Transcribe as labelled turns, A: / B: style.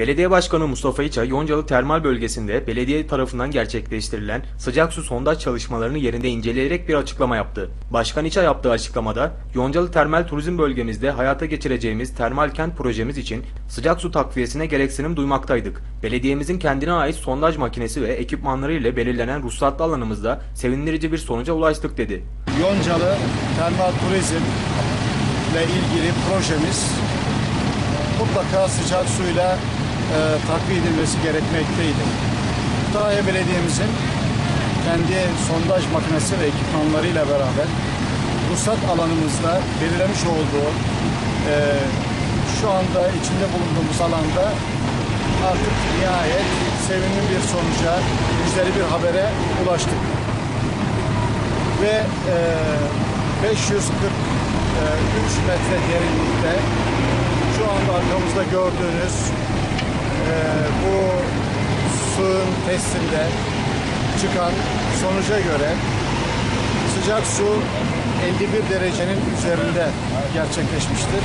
A: Belediye Başkanı Mustafa İça, Yoncalı Termal Bölgesi'nde belediye tarafından gerçekleştirilen sıcak su sondaj çalışmalarını yerinde inceleyerek bir açıklama yaptı. Başkan İça yaptığı açıklamada, Yoncalı Termal Turizm Bölgemizde hayata geçireceğimiz termal kent projemiz için sıcak su takviyesine gereksinim duymaktaydık. Belediyemizin kendine ait sondaj makinesi ve ekipmanları ile belirlenen ruhsatlı alanımızda sevindirici bir sonuca ulaştık dedi.
B: Yoncalı Termal Turizm ile ilgili projemiz mutlaka sıcak suyla e, takviye edilmesi gerekmekteydi. Kütahya Belediye'mizin kendi sondaj makinesi ve ekipmanlarıyla beraber ruhsat alanımızda belirlemiş olduğu e, şu anda içinde bulunduğumuz alanda artık nihayet sevimli bir sonuca, müjdeli bir habere ulaştık ve e, 543 metre derinlikte şu anda arkamızda gördüğünüz e, bu suyun testinde çıkan sonuca göre sıcak su 51 derecenin üzerinde gerçekleşmiştir.